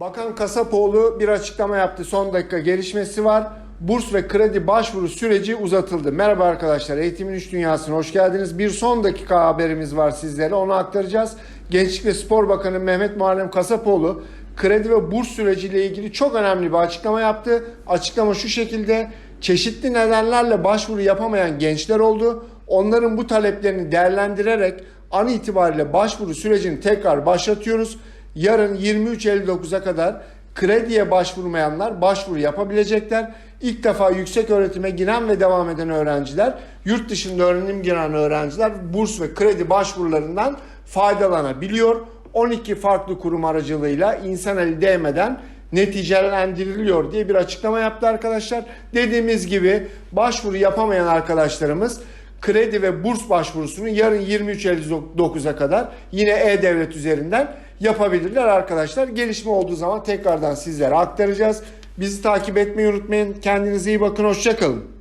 Bakan Kasapoğlu bir açıklama yaptı. Son dakika gelişmesi var. Burs ve kredi başvuru süreci uzatıldı. Merhaba arkadaşlar. Eğitimin İş Dünyası'na hoş geldiniz. Bir son dakika haberimiz var sizlere. Onu aktaracağız. Gençlik ve Spor Bakanı Mehmet Muharrem Kasapoğlu kredi ve burs süreciyle ilgili çok önemli bir açıklama yaptı. Açıklama şu şekilde. Çeşitli nedenlerle başvuru yapamayan gençler oldu. Onların bu taleplerini değerlendirerek an itibariyle başvuru sürecini tekrar başlatıyoruz. Yarın 23.59'a kadar krediye başvurmayanlar başvuru yapabilecekler. İlk defa yüksek öğretime giren ve devam eden öğrenciler, yurt dışında öğrenim giren öğrenciler burs ve kredi başvurularından faydalanabiliyor. 12 farklı kurum aracılığıyla insan eli değmeden neticelendiriliyor diye bir açıklama yaptı arkadaşlar. Dediğimiz gibi başvuru yapamayan arkadaşlarımız kredi ve burs başvurusunu yarın 23.59'a kadar yine E-Devlet üzerinden yapabilirler arkadaşlar. Gelişme olduğu zaman tekrardan sizlere aktaracağız. Bizi takip etmeyi unutmayın. Kendinize iyi bakın. Hoşçakalın.